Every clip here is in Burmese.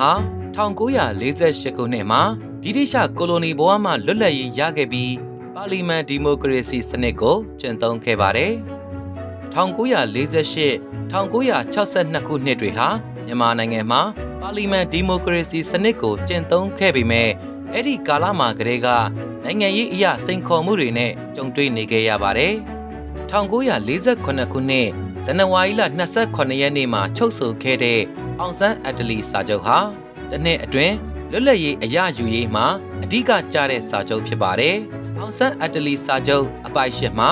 နိုင်ငံဟာ1948ခုနှစ်မှာဗြိတိရှကိုလိုနီဘဝမှလွတ်လပ်ရေးရခဲ့ပြီးပါလီမန်ဒီမိုကရေစီစနစ်ကိုကျင့်သုံးခဲ့ပါတယ်။1948 1962ခုနှစ်တွေဟာမြန်မာနိုင်ငံမှာပါလီမန်ဒီမိုကရေစီစနစ်ကိုကျင့်သုံးခဲ့ပေမဲ့အဲ့ဒီကာလမှာကတည်းကနိုင်ငံရေးအရာစိန်ခေါ်မှုတွေနဲ့ကြုံတွေ့နေခဲ့ရပါတယ်။1948ခုနှစ် ဇန်နဝါရီလ28ရက်နေ့မှာချုပ်ဆိုခဲ့တဲ့အောင်ဆန်းအတလီစာချုပ်ဟာတစ်နှစ်အတွင်းလွတ်လပ်ရေးအရာယူရေးမှာအဓိကကျတဲ့စာချုပ်ဖြစ်ပါတယ်။အောင်ဆန်းအတလီစာချုပ်အပိုက်ရှစ်မှာ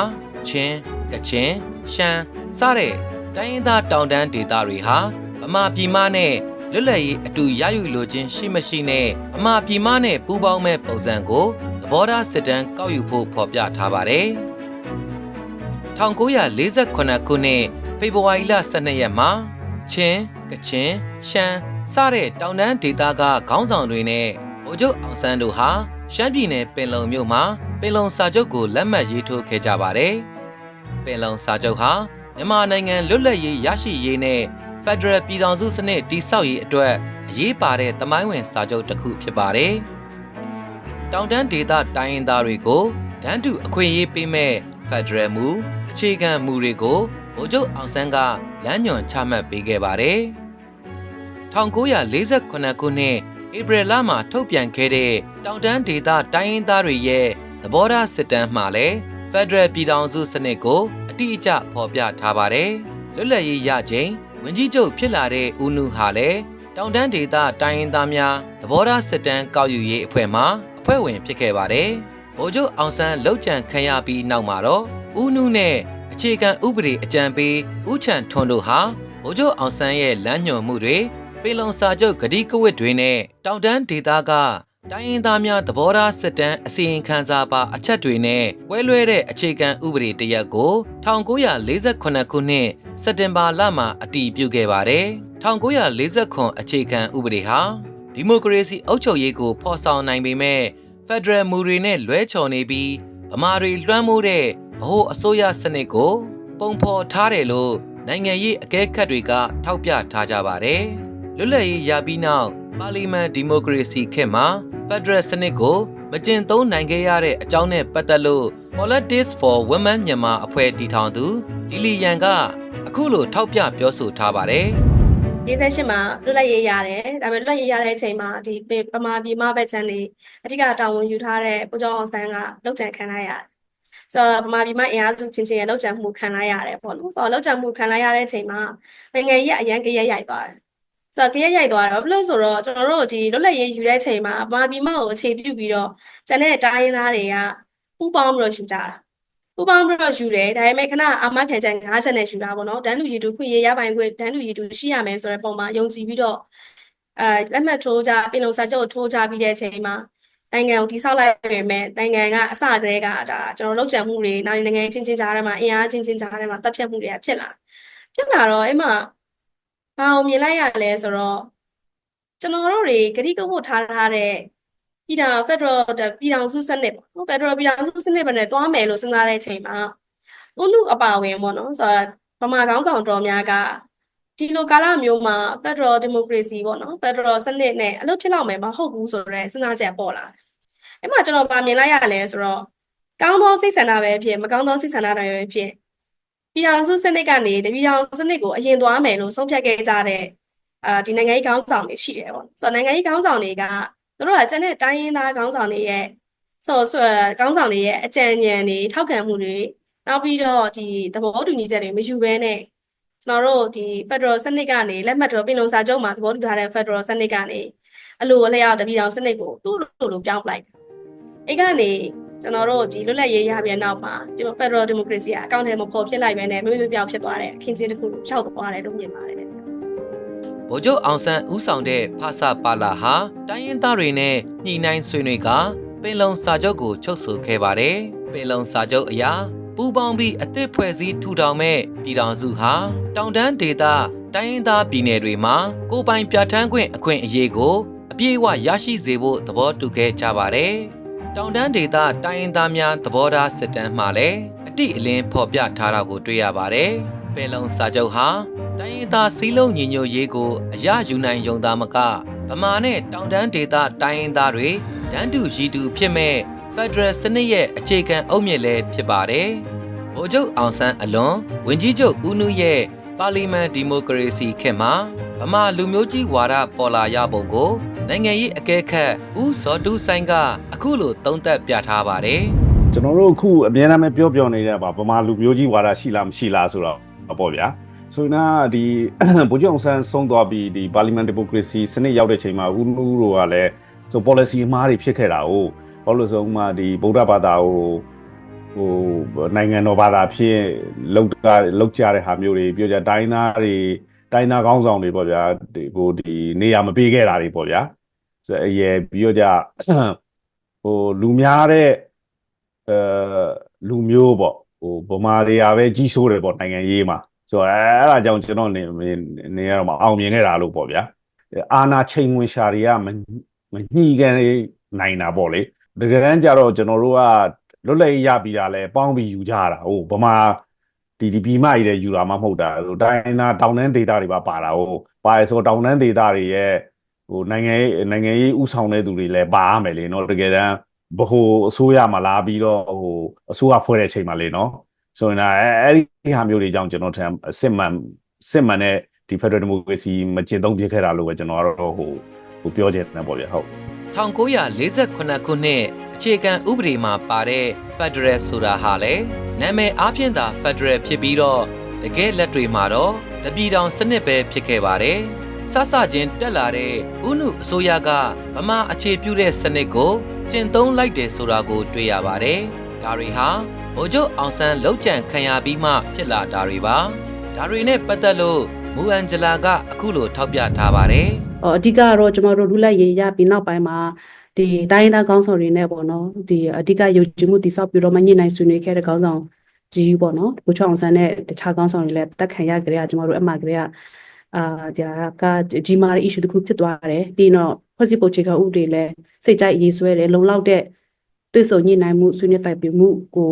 ချင်းကချင်ရှမ်းစတဲ့တိုင်းရင်းသားတောင်တန်းဒေသတွေဟာဗမာပြည်မနဲ့လွတ်လပ်ရေးအတူရယူလိုခြင်းရှိမရှိနဲ့ဗမာပြည်မနဲ့ပူးပေါင်းမဲ့ပုံစံကိုသဘောထားစစ်တမ်းကောက်ယူဖို့ဖော်ပြထားပါတယ်။1948ခုနှစ် ဖေဖော်ဝါရီလ12ရက်မှာချင်းကချင်ရှမ်းစတဲ့တောင်တန်းဒေသကခေါင်းဆောင်တွေနဲ့ဗိုလ်ချုပ်အောင်ဆန်းတို့ဟာရှမ်းပြည်နယ်ပင်လုံမြို့မှာပင်လုံစာချုပ်ကိုလက်မှတ်ရေးထိုးခဲ့ကြပါတယ်။ပင်လုံစာချုပ်ဟာမြန်မာနိုင်ငံလွတ်လပ်ရေးရရှိရေးနဲ့ဖက်ဒရယ်ပြည်ထောင်စုစနစ်တည်ဆောက်ရေးအတွက်အရေးပါတဲ့သမိုင်းဝင်စာချုပ်တစ်ခုဖြစ်ပါတယ်။တောင်တန်းဒေသတိုင်းရင်းသားတွေကိုတန်းတူအခွင့်အရေးပေးမဲ့ဖက်ဒရယ်မူအခြေခံမူတွေကို ဗိုလ်ချုပ်အောင်ဆန်းကလမ်းညွှန်ချမှတ်ပေးခဲ့ပါတယ်။1948ခုနှစ်ဧပြီလမှာထုတ်ပြန်ခဲ့တဲ့တောင်တန်းဒေသတိုင်းရင်းသားတွေရဲ့သဘောထားစစ်တမ်းမှာလည်းဖက်ဒရယ်ပြည်ထောင်စုစနစ်ကိုအတိအကျဖော်ပြထားပါတယ်။လွတ်လပ်ရေးရချိန်ဝင်ကြီးချုပ်ဖြစ်လာတဲ့ဦးနုဟာလည်းတောင်တန်းဒေသတိုင်းရင်းသားများသဘောထားစစ်တမ်းကောက်ယူရေးအဖွဲ့မှအဖွဲ့ဝင်ဖြစ်ခဲ့ပါတယ်။ဗိုလ်ချုပ်အောင်ဆန်းလှုပ်ကြံခံရပြီးနောက်မှာတော့ဦးနုနဲ့ အခြေခံဥပဒေအကြံပေးဦးချန်ထွန်းတို့ဟာဗိုလ်ချုပ်အောင်ဆန်းရဲ့လမ်းညွှန်မှုတွေပင်လုံစာချုပ်ဂတိကဝတ်တွေနဲ့တောင်တန်းဒေသကတိုင်းရင်းသားများသဘောထားစစ်တမ်းအစီရင်ခံစာပါအချက်တွေနဲ့ကွဲလွဲတဲ့အခြေခံဥပဒေတရက်ကို1948ခုနှစ်စက်တင်ဘာလမှာအတည်ပြုခဲ့ပါတယ်1948အခြေခံဥပဒေဟာဒီမိုကရေစီအုပ်ချုပ်ရေးကိုဖော်ဆောင်နိုင်ပေမဲ့ဖက်ဒရယ်မူတွေနဲ့လွဲချော်နေပြီးဗမာတွေလွှမ်းမိုးတဲ့ ဗဟိုအစိုးရစနစ်ကို ပုံဖော်ထားတယ်လို့နိုင်ငံရေးအကဲခတ်တွေကထောက်ပြထားကြပါတယ်။လွတ်လပ်ရေးရပြီးနောက်ပါလီမန်ဒီမိုကရေစီခေတ်မှာဖက်ဒရယ်စနစ်ကိုမကျင့်သုံးနိုင်ခဲ့ရတဲ့အကြောင်းနဲ့ပတ်သက်လို့ Politics for Women မြန်မာအဖွဲ့တည်ထောင်သူလီလီယန်ကအခုလိုထောက်ပြပြောဆိုထားပါတယ်။48မှာလွတ်လပ်ရေးရတယ်ဒါပေမဲ့လွတ်လပ်ရေးရတဲ့အချိန်မှာဒီပမာပြည်မဘက်ချမ်းလေးအဓိကတာဝန်ယူထားတဲ့ပူကျော်အောင်ဆန်းကလောက်ကျန်ခံလိုက်ရတယ် ဆိုတော့ပမာပြည်မအင်အားစုချင်းချင်းရဲ့လောက်ကျန်မှုခံလိုက်ရတယ်ပေါ့နော်ဆိုတော့လောက်ကျန်မှုခံလိုက်ရတဲ့အချိန်မှာနိုင်ငံရေးအရန်ကြရက်ရိုက်သွားတယ်ဆိုတော့ကြရက်ရိုက်သွားတယ်ဘာဖြစ်လို့ဆိုတော့ကျွန်တော်တို့ဒီလွတ်လပ်ရေးယူတဲ့အချိန်မှာပမာပြည်မကိုအခြေပြုပြီးတော့ကျန်တဲ့တိုင်းရင်းသားတွေကပူပေါင်းပြီးတော့ယူကြတာပူပေါင်းပြီးတော့ယူတယ်ဒါပေမဲ့ခဏအာမခံချက်၅ချက်နဲ့ယူတာပေါ့နော်တန်းလူရည်တူခွင့်ရရပိုင်ခွင့်တန်းလူရည်တူရှိရမယ်ဆိုတဲ့ပုံမှာယုံကြည်ပြီးတော့အဲလက်မှတ်ထိုးကြပြည်လုံစာချုပ်ထိုးကြပြီးတဲ့အချိန်မှာ နိုင်ငံကိုတိဆောက်လိုက်ပေမဲ့နိုင်ငံကအစကတည်းကဒါကျွန်တော်လောက်ကျန်မှုတွေနောက်နိုင်ငံချင်းချင်းကြားထဲမှာအင်အားချင်းချင်းကြားထဲမှာတပ်ဖြတ်မှုတွေကဖြစ်လာဖြစ်လာတော့အဲ့မှာဘာအောင်မြင်လိုက်ရလဲဆိုတော့ကျွန်တော်တို့တွေကတိကဝတ်ထားထားတဲ့ပြည်ထောင်ဖက်ဒရယ်ပြည်ထောင်စုစနစ်ပေါ့ဖက်ဒရယ်ပြည်ထောင်စုစနစ်ပဲနဲ့တွားမယ်လို့စဉ်းစားတဲ့အချိန်မှာဥလူအပါဝင်ပေါ့နော်ဆိုတော့ဗမာကောင်းကောင်တော်များက ဒီလိုကာလမျိုးမှာ Federal Democracy ပေါ့နော် Federal စနစ်နဲ့အလုပ်ဖြစ်လောက်မယ်မဟုတ်ဘူးဆိုတော့စဉ်းစားချက်ပေါ်လာတယ်။အဲ့မှာကျွန်တော်ဗာမြင်လိုက်ရလဲဆိုတော့ကောင်းသောစိတ်ဆန္ဒပဲဖြစ်မကောင်းသောစိတ်ဆန္ဒတွေပဲဖြစ်ပြည်ထောင်စုစနစ်ကနေတပြည်ထောင်စနစ်ကိုအရင်သွားမယ်လို့ဆုံးဖြတ်ခဲ့ကြတဲ့အာဒီနိုင်ငံရေးခေါင်းဆောင်တွေရှိတယ်ပေါ့။ဆိုတော့နိုင်ငံရေးခေါင်းဆောင်တွေကတို့ကကျန်တဲ့တိုင်းရင်းသားခေါင်းဆောင်တွေရဲ့ဆိုဆိုခေါင်းဆောင်တွေရဲ့အကြံဉာဏ်တွေထောက်ခံမှုတွေနောက်ပြီးတော့ဒီသဘောတူညီချက်တွေမယူဘဲနဲ့ ကျွန်တော်တို့ဒီ Federal စနစ်ကနေလက်မှတ်တော်ပြင်လုံစာချုပ်မှာသဘောတူထားတဲ့ Federal စနစ်ကနေအလိုအလျောက်တပြည်တော်စနစ်ကိုသူ့လိုလိုပြောင်းပလိုက်တယ်။အဲ့ကနေကျွန်တော်တို့ဒီလွတ်လပ်ရေးရပြန်နောက်မှာဒီ Federal Democracy ကအကောင့်ထဲမှာပေါ်ဖြစ်လိုက်ပဲနဲ့မမေ့မပြောင်းဖြစ်သွားတဲ့အခင်းချင်းတစ်ခုရောက်သွားတယ်လို့မြင်ပါတယ်လေ။ဗိုလ်ချုပ်အောင်ဆန်းဦးဆောင်တဲ့ဖဆပါလာဟာတိုင်းရင်းသားတွေနဲ့ညှိနှိုင်းဆွေးနွေးကပင်လုံစာချုပ်ကိုချုပ်ဆိုခဲ့ပါတယ်။ပင်လုံစာချုပ်အရာ ပူးပေါင်းပြီးအသစ်ဖွဲ့စည်းထူထောင်မဲ့ပြည်ထောင်စုဟာတောင်တန်းဒေသတိုင်းရင်းသားပြည်နယ်တွေမှာကိုယ်ပိုင်ပြဋ္ဌာန်းခွင့်အခွင့်အရေးကိုအပြည့်အဝရရှိစေဖို့သဘောတူခဲ့ကြပါတယ်။တောင်တန်းဒေသတိုင်းရင်းသားများသဘောထားစစ်တမ်းမှာလည်းအတိအလင်းဖော်ပြထားတာကိုတွေ့ရပါတယ်။ပင်လုံစာချုပ်ဟာတိုင်းရင်းသားစီးလုံးညီညွတ်ရေးကိုအရယူနိုင်ယုံသားမကဗမာနဲ့တောင်တန်းဒေသတိုင်းရင်းသားတွေတန်းတူရည်တူဖြစ်မဲ့ ဖက်ဒရယ်စနစ်ရဲ့အခြေခံအုတ်မြစ်လည်းဖြစ်ပါတယ်။ဗိုလ်ချုပ်အောင်ဆန်းအလွန်ဝင်ကြီးချုပ်ဦးနုရဲ့ပါလီမန်ဒီမိုကရေစီခေတ်မှာဗမာလူမျိုးကြီးဝါဒပေါ်လာရပုံကိုနိုင်ငံရေးအကဲခတ်ဦးစောတူဆိုင်ကအခုလိုသုံးသပ်ပြထားပါတယ်။ကျွန်တော်တို့အခုအများအားဖြင့်ပြောပြောနေတဲ့ပါဗမာလူမျိုးကြီးဝါဒရှိလားမရှိလားဆိုတော့ပေါ့ဗျာဆိုတော့ဒီဗိုလ်ချုပ်အောင်ဆန်းဆုံးသွားပြီးဒီပါလီမန်ဒီမိုကရေစီစနစ်ရောက်တဲ့ချိန်မှာဦးနူးတို့ကလည်းဆို policy အမှားတွေဖြစ်ခဲ့တာ哦 ဘာလို့လဲဆိုတော့ဥပမာဒီဗုဒ္ဓဘာသာကိုဟိုနိုင်ငံတော်ဘာသာဖြစ်လောက်တာလောက်ကြတဲ့ဟာမျိုးတွေပြောကြတိုင်းသားတွေတိုင်းသားကောင်းဆောင်တွေပေါ့ဗျာဒီဟိုဒီနေရာမပေးခဲ့တာတွေပေါ့ဗျာဆိုအရေပြီးတော့ကြဟိုလူများတဲ့အဲလူမျိုးပေါ့ဟိုဗမာတွေကပဲကြီးဆိုးတယ်ပေါ့နိုင်ငံရေးမှာဆိုတော့အဲအဲ့ဒါကြောင့်ကျွန်တော်နေနေရတော့မအောင်မြင်ခဲ့တာလို့ပေါ့ဗျာအာနာချိန်ဝင်ရှာတွေကမမညှိခဲ့နိုင်တာပေါ့လေ တကယ်တမ်းကျတော့ကျွန်တော်တို့ကလွတ်လပ်ရေးရပြီးတာလဲပေါင်းပြီးယူကြတာဟိုဗမာဒီဒီပြည်မကြီးတဲ့ယူတာမှမဟုတ်တာဟိုတိုင်းသားတောင်တန်းဒေသတွေပါပါတာဟိုပါရဆိုတောင်တန်းဒေသတွေရဲ့ဟိုနိုင်ငံရေးနိုင်ငံရေးဥဆောင်တဲ့သူတွေလည်းပါရမယ်လေနော်တကယ်တမ်းဘဟိုအစိုးရမှာလာပြီးတော့ဟိုအစိုးရဖွဲ့တဲ့အချိန်မှာလေနော်ဆိုရင်ဒါအဲအဲ့ဒီဟာမျိုးတွေကြောင့်ကျွန်တော်ထင်အစစ်မှန်စစ်မှန်တဲ့ဒီ Federal Democracy မကျင့်သုံးပြခဲ့တာလို့ပဲကျွန်တော်ကတော့ဟိုဟိုပြောချင်တယ်ပေါ့ဗျာဟုတ် 1948ခုနှစ်အခြေခံဥပဒေမှာပါတဲ့ Federal ဆိုတာဟာလေနာမည်အားဖြင့်သာ Federal ဖြစ်ပြီးတော့တကယ်လက်တွေမှာတော့တပြည်တောင်စနစ်ပဲဖြစ်ခဲ့ပါတယ်။စစချင်းတက်လာတဲ့ဥနုအစိုးရကဗမာအခြေပြုတဲ့စနစ်ကိုကျင့်သုံးလိုက်တယ်ဆိုတာကိုတွေ့ရပါတယ်။ဒါတွေဟာဗိုလ်ချုပ်အောင်ဆန်းလောက်ကျန်ခံရပြီးမှဖြစ်လာတာတွေပါ။ဒါတွေနဲ့ပတ်သက်လို့ မူအန်ဂျလာကအခုလိုထောက်ပြထားပါတယ်။အဓိကကတော့ကျမတို့လူလိုက်ရေးရပြီးနောက်ပိုင်းမှာဒီတိုင်းရင်းသားခေါင်းဆောင်တွေနဲ့ပေါ့နော်ဒီအဓိကယုံကြည်မှုတည်ဆောက်ပြီးတော့မညှိနှိုင်းဆွေးနွေးခဲ့တဲ့ခေါင်းဆောင်ကြီးပေါ့နော်ဘူချောင်းဆန်းနဲ့တခြားခေါင်းဆောင်တွေလည်းတက်ခံရကြတဲ့ကျမတို့အမှကလေးကအာဒါကကြီးမားတဲ့ issue တစ်ခုဖြစ်သွားတယ်ပြီးတော့ဖွဲ့စည်းပုံအခြေခံဥပဒေလည်းစိတ်ကြိုက်ရေးဆွဲတယ်လုံလောက်တဲ့တွေ့ဆုံညှိနှိုင်းမှုဆွေးနွေးတိုင်ပင်မှုကို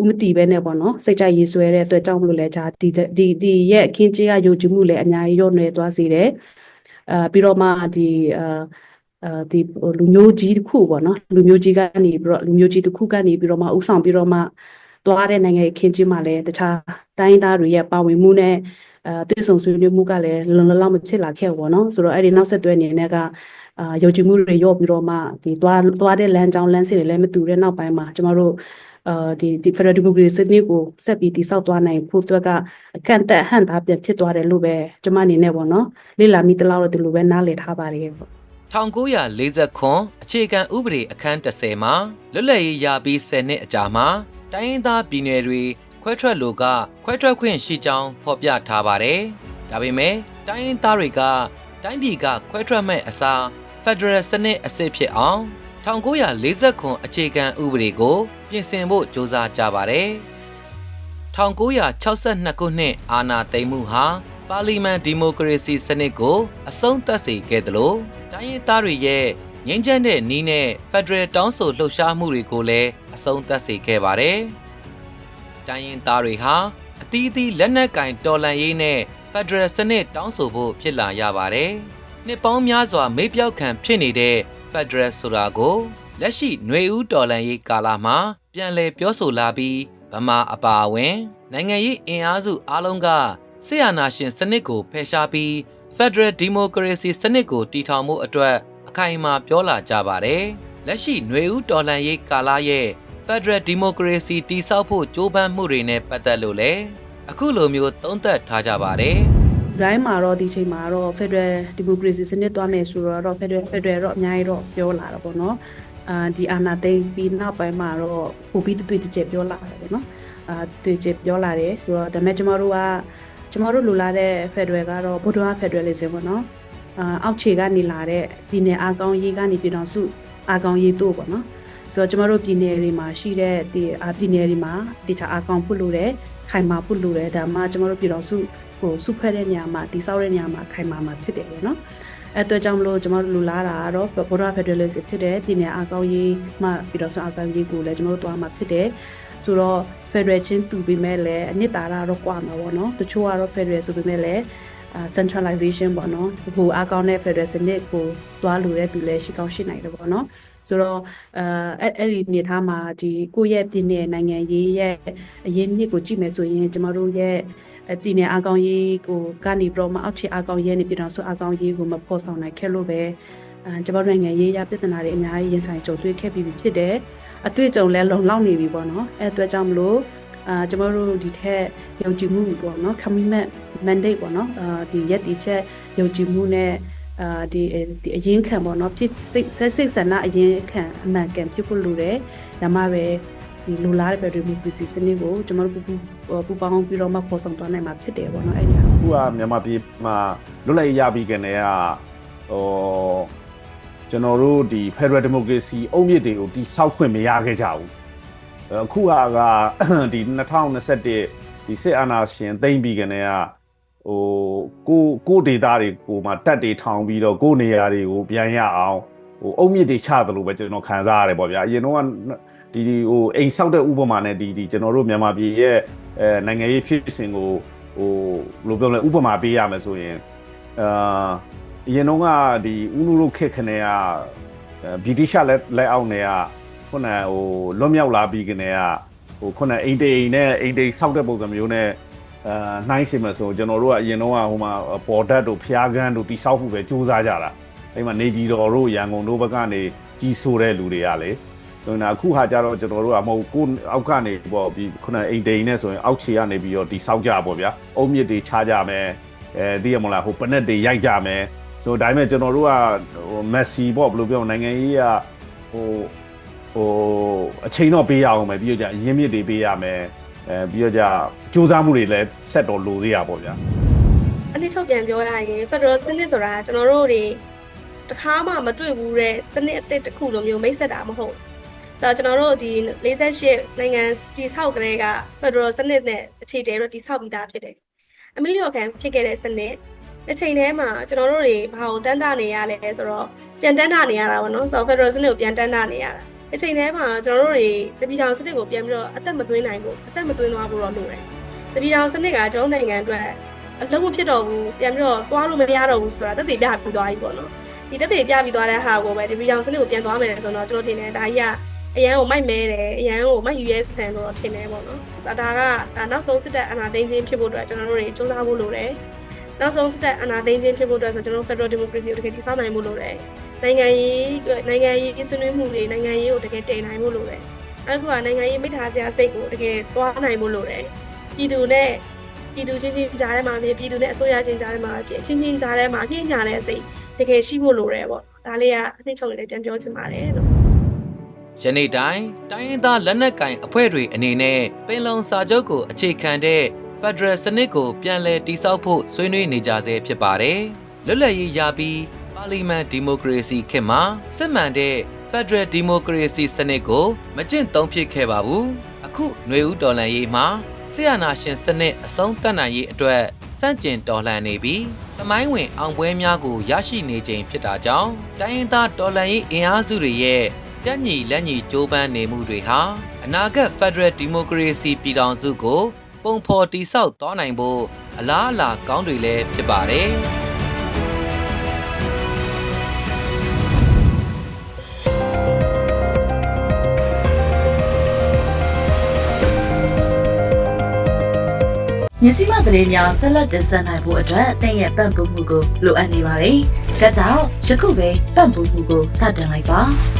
ဥမတီပဲနဲ့ပေါ့နော်စိတ်ကြိုက်ရေးဆွဲတဲ့အတွက်ကြောင့်မလို့လဲဂျာဒီဒီဒီရဲ့အခင်းကြီးကယုံကြည်မှုလည်းအများကြီးရော့နေသွားစေတယ်အာပြီးတော့မှဒီအာအာဒီလူမျိုးကြီးတစ်ခုပေါ့နော်လူမျိုးကြီးကနေပြီးတော့လူမျိုးကြီးတစ်ခုကနေပြီးတော့မှဥဆောင်ပြီးတော့မှသွားတဲ့နိုင်ငံအခင်းချင်းမှာလည်းတခြားတိုင်းသားတွေရဲ့ပါဝင်မှုနဲ့အာတွေ့ဆုံဆွေးနွေးမှုကလည်းလုံလုံလောက်မဖြစ်လာခဲ့ဘူးပေါ့နော်ဆိုတော့အဲ့ဒီနောက်ဆက်တွဲအနေနဲ့ကအာယုံကြည်မှုတွေရော့ပြီးတော့မှဒီသွားသွားတဲ့လမ်းကြောင်းလမ်းစဉ်တွေလည်းမတူတဲ့နောက်ပိုင်းမှာကျမတို့ အာဒီဒီ Federal Democracy စနစ်ကိုဆက်ပြီးတည်ဆောက်သွားနိုင်ဖို့အတွက်ကအကန့်အသတ်ဟန်တာပြန်ဖြစ်သွားတယ်လို့ပဲကျမအနေနဲ့ပေါ့နော်လေ့လာမိတလောက်တော့ဒီလိုပဲနားလည်ထားပါတယ်ပေါ့1940ခွန်အခြေခံဥပဒေအခန်း30မှာလွတ်လပ်ရေးရပြီး10နှစ်အကြာမှာတိုင်းရင်းသားပြည်နယ်တွေခွဲထွက်လိုကခွဲထွက်ခွင့်ရှိကြောင်းဖော်ပြထားပါတယ်။ဒါပေမဲ့တိုင်းရင်းသားတွေကတိုင်းပြည်ကခွဲထွက်မဲ့အစား Federal စနစ်အစစ်ဖြစ်အောင် 1940ခွန်အခြေခံဥပဒေကို ပြင်ဆင်ဖို့ကြိုးစားကြပါတယ်။1962ခုနှစ်အာဏာသိမ်းမှုဟာပါလီမန်ဒီမိုကရေစီစနစ်ကို အဆုံးသတ်စေခဲ့သလိုတိုင်းရင်းသားတွေရဲ့ငြိမ်းချမ်းတဲ့နီးနဲ့ဖက်ဒရယ်တောင်းဆိုလှုပ်ရှားမှုတွေကိုလည်းအဆုံးသတ်စေခဲ့ပါတယ်။တိုင်းရင်းသားတွေဟာအသီးသီးလက်နက်ကင်တော်လှန်ရေးနဲ့ဖက်ဒရယ်စနစ်တောင်းဆိုဖို့ဖြစ်လာရပါတယ်။နှစ်ပေါင်းများစွာမေးပြောက်ခံဖြစ်နေတဲ့ ဖက်ဒရယ်ဆိုတာကိုလက်ရှိຫນွေဦးတော်လှန်ရေးကာလမှာပြန်လည်ပြောဆိုလာပြီးဗမာအပါအဝင်နိုင်ငံရေးအင်အားစုအားလုံးကဆီယနာရှင်စနစ်ကိုဖယ်ရှားပြီး Federal Democracy စနစ်ကိုတည်ထောင်မှုအတွက်အခိုင်အမာပြောလာကြပါတယ်။လက်ရှိຫນွေဦးတော်လှန်ရေးကာလရဲ့ Federal Democracy တည်ဆောက်ဖို့ကြိုးပမ်းမှုတွေနဲ့ပတ်သက်လို့လည်းအခုလိုမျိုးသုံးသပ်ထားကြပါတယ်။ ဒိုင်းမှာတော့ဒီချိန်မှာတော့ Federal Democracy စနစ်သွားမယ်ဆိုတော့ Federal Federal တော့အများကြီးတော့ပြောလာတာပေါ့နော်အာဒီအာနာသိမ့်ပြီးနောက်ပိုင်းမှာတော့ပိုပြီးတွေ့ကြကြပြောလာတယ်ပေါ့နော်အာတွေ့ကြပြောလာတယ်ဆိုတော့ဒါပေမဲ့ကျမတို့ကကျမတို့လိုလာတဲ့ Federal ကတော့ဗုဒ္ဓဘာ Federalism ပေါ့နော်အာအောက်ခြေကနေလာတဲ့ဒီနယ်အာကောင်းရေးကနေပြည်တော်စုအာကောင်းရေးတို့ပေါ့နော်ဆိုတော့ကျမတို့ပြည်နယ်တွေမှာရှိတဲ့ဒီအာပြည်နယ်တွေမှာတခြားအာကောင်းဖွလို့တယ် ခိုင်မာဖွလို့တယ်ဒါမှကျမတို့ပြည်တော်စုဟိုစုဖွဲ့တဲ့နေရာမှာတိစောက်တဲ့နေရာမှာခိုင်မာမှာဖြစ်တယ်လေနော်အဲအတွက်ကြောင့်မလို့ကျွန်တော်တို့လူလာတာကတော့ဘော်ဒါဖက်ဒရယ်လစ်ဖြစ်တဲ့ပြည်နယ်အကောင်းရေးမှပြီးတော့ဆိုအကောင်းရေးကိုလည်းကျွန်တော်တို့တွားမှာဖြစ်တယ်ဆိုတော့ Federal ချင်းတူပြီးမဲ့လည်းအနှစ်သာရတော့ကွာမှာပေါ့နော်တချို့ကတော့ Federal ဆိုပေမဲ့လည်းအာ centralization ပေါ့နော်ဟိုအကောင့်နဲ့ Federal စနစ်ကိုသွားလို့တဲ့သူလည်းရှိကောင်းရှိနိုင်တယ်ပေါ့နော်ဆိုတော့အာအဲ့အဲ့ဒီနေသားမှာဒီကိုယ့်ရဲ့ပြည်နယ်နိုင်ငံရေးရဲ့အရင်းမြစ်ကိုကြည့်မယ်ဆိုရင်ကျမတို့ရဲ့အတီနယ်အကောင်ရေးကိုကနေပြီးတော့မအောက်ခြေအကောင်ရေးနဲ့ပြည်တော်စုအကောင်ရေးကိုမဖော်ဆောင်နိုင်ခဲ့လို့ပဲအဲကျမတို့နိုင်ငံရေးရပြဿနာတွေအများကြီးရင်ဆိုင်ကြုံတွေ့ခဲ့ပြီးပြီဖြစ်တယ်အတွေ့အကြုံလည်းလုံလောက်နေပြီပေါ့နော်အဲအတွက်ကြောင့်မလို့အာကျမတို့ဒီထက်ယုံကြည်မှုပေါ့နော် commitment mandate ပေါ့နော်အာဒီရက်ဒီချက်ယုံကြည်မှုနဲ့အာဒီဒီအရင်ခံပေါ့နော်ဖြစ်စိတ်စိတ်ဆန္ဒအရင်ခံအမှန်ကန်ဖြစ်ဖို့လိုတယ်ဒါမှပဲဒီလိုလားတဲ့ democracy စနစ်ကိုကျမတို့ပူပူပူပေါင်းပြီးတော့မှပေါ်ဆောင်သွားနိုင်မှာဖြစ်တယ်ပေါ့နော်အဲ့ဒီဟာအခုကမြန်မာပြည်မှာလွတ်လပ်ရေးရပြီးကနေကဟိုကျွန်တော်တို့ဒီ Federal Democracy အုံမြစ်တွေကိုတိဆောက်ခွင့်မရခဲ့ကြဘူးအခုကကဒီ2021ဒီစစ်အာဏာရှင်သိမ်းပြီးကနေက ဟိုကိုကိုဒေတာတွေကိုမှတက်တွေထောင်ပြီးတော့ကိုနေရာတွေကိုပြန်ရအောင်ဟိုအုံမြစ်တွေချတယ်လို့ပဲကျွန်တော်ခံစားရတယ်ပေါ့ဗျာအရင်တော့ကဒီဒီဟိုအိမ်ဆောက်တဲ့ဥပမာနဲ့ဒီဒီကျွန်တော်တို့မြန်မာပြည်ရဲ့အဲနိုင်ငံရေးဖြစ်စဉ်ကိုဟိုဘယ်လိုပြောလဲဥပမာပေးရမယ်ဆိုရင်အာအရင်တော့ကဒီဥနုတို့ခက်ခနေကဗြိတိရှလက်လက်အောက်နေကခုနဟိုလွတ်မြောက်လာပြီးကနေကဟိုခုနအိမ်တိန်နဲ့အိမ်တိန်စောက်တဲ့ပုံစံမျိုးနဲ့ အာနှိုင်းရှင်မဆိုကျွန်တော်တို့ကအရင်တော့ကဟိုမှာပေါ်ဒတ်တို့ဖျားကန်းတို့တိဆောက်ဖို့ပဲစူးစမ်းကြတာအဲ့မှာနေပြည်တော်တို့ရန်ကုန်တို့ဘက်ကနေကြီးဆိုတဲ့လူတွေကလေဆိုတော့အခုဟာကြတော့ကျွန်တော်တို့ကမဟုတ်ကိုအောက်ကနေပေါ့ပြီးခုနအိမ်တိန်နဲ့ဆိုရင်အောက်ခြေကနေပြီးတော့တိဆောက်ကြပေါ့ဗျာအုံမြစ်တွေချကြမယ်အဲသိရမလားဟိုပနက်တွေရိုက်ကြမယ်ဆိုတော့ဒါပေမဲ့ကျွန်တော်တို့ကဟိုမက်ဆီပေါ့ဘယ်လိုပြောနိုင်ငံရေးကဟိုဟိုအချိန်တော့ပေးရအောင်မယ်ပြီးတော့じゃရင်းမြစ်တွေပေးရမယ် အဲပြီးတော့じゃစူးစမ်းမှုတွေလည်းဆက်တော်လိုသေးရပေါ့ဗျာအနည်းချုပ်ပြန်ပြောရရင် Federal စနစ်ဆိုတာကျွန်တော်တို့တွေတခါမှမတွေ့ဘူးတဲ့စနစ်အသစ်တစ်ခုလိုမျိုးမိတ်ဆက်တာမဟုတ်ဘူးဆိုတော့ကျွန်တော်တို့ဒီ48နိုင်ငံတည်ဆောက်ကလေးက Federal စနစ်နဲ့အခြေတည်တော့တည်ဆောက်ပြီးသားဖြစ်တယ်အမေလီယိုခံဖြစ်ခဲ့တဲ့စနစ်တစ်ချိန်တည်းမှာကျွန်တော်တို့တွေဘာကိုတန်းတာနေရလဲဆိုတော့ပြန်တန်းတာနေရတာပေါ့နော်ဆိုတော့ Federal စနစ်ကိုပြန်တန်းတာနေရတာ အချိန်တည်းမှာကျွန်တော်တို့တွေတပီတောင်စနစ်ကိုပြန်ပြီးတော့အသက်မသွင်းနိုင်ဘူးအသက်မသွင်းသွားဖို့တော့လိုတယ်တပီတောင်စနစ်ကကျွန်တော်နိုင်ငံအတွက်အလုံးမဖြစ်တော့ဘူးပြန်ပြီးတော့သွားလို့မရတော့ဘူးဆိုတာတက်သေးပြပြီးသွားပြီပေါ့နော်ဒီတက်သေးပြပြီးသွားတဲ့ဟာကိုပဲဒီဗီဒီယိုစနစ်ကိုပြန်သွားမယ်ဆိုတော့ကျွန်တော်ထင်တယ်ဒါကြီးကအရန်ကိုမိုက်မဲတယ်အရန်ကိုမိုက်ယူရဲဆန်လို့တော့ထင်တယ်ပေါ့နော်ဒါဒါကဒါနောက်ဆုံးစစ်တပ်အနာသိမ်းခြင်းဖြစ်ဖို့အတွက်ကျွန်တော်တို့တွေစူးစမ်းဖို့လိုတယ် နောက်ဆုံးစစ်တပ်အနာသိမ်းခြင်းဖြစ်ဖို့အတွက်ဆိုကျွန်တော်တို့ Federal Democracy ကိုတကယ်တည်ဆောက်နိုင်ဖို့လိုတယ်နိုင်ငံရေးအတွက်နိုင်ငံရေးဆွေးနွေးမှုတွေနိုင်ငံရေးကိုတကယ်တည်နိုင်ဖို့လိုတယ်အဲ့ဒါကနိုင်ငံရေးမိသားစရာစိတ်ကိုတကယ်သွားနိုင်ဖို့လိုတယ်ပြည်သူနဲ့ပြည်သူချင်းချင်းကြားထဲမှာဖြစ်ပြည်သူနဲ့အစိုးရချင်းကြားထဲမှာဖြစ်ချင်းချင်းကြားထဲမှာညှိညာတဲ့စိတ်တကယ်ရှိဖို့လိုတယ်ပေါ့ဒါလေးကအနှစ်ချုပ်လေးပြန်ပြောချင်ပါတယ်လို့ယနေ့တိုင်းတိုင်းရင်းသားလက်နက်ကင်အဖွဲ့တွေအနေနဲ့ပင်လုံစာချုပ်ကိုအခြေခံတဲ့ Federal စနစ်ကိုပြန်လည်တည်ဆောက်ဖို့ဆွေးနွေးနေကြဆဲဖြစ်ပါတယ်။လွတ်လပ်ရေးရပြီးပါလီမန်ဒီမိုကရေစီခေတ်မှာစစ်မှန်တဲ့ Federal Democracy စနစ်ကိုမကျင့်သုံးဖြစ်ခဲ့ပါဘူး။အခုຫນွေဦးတော်လှန်ရေးမှာဆရာနာရှင်စနစ်အဆုံးသတ်နိုင်ရေးအတွက်စန့်ကျင်တော်လှန်နေပြီးသမိုင်းဝင်အောင်ပွဲများကိုရရှိနေချိန်ဖြစ်တာကြောင့်တိုင်းရင်းသားတော်လှန်ရေးအင်အားစုတွေရဲ့တက်ညီလက်ညီကြိုးပမ်းနေမှုတွေဟာအနာဂတ် Federal Democracy ပြည်ထောင်စုကို ပုံဖော်တိဆောက်သွားနိုင်ဖို့အလားအလာကောင်းတွေလည်းဖြစ်ပါတယ်။မြစည်းမသတင်းများဆက်လက်တင်ဆက်နိုင်ဖို့အတွက်တင်ရဲ့ပံ့ပိုးမှုကိုလိုအပ်နေပါတယ်။ဒါကြောင့်ယခုပဲပံ့ပိုးမှုကိုစတင်လိုက်ပါ။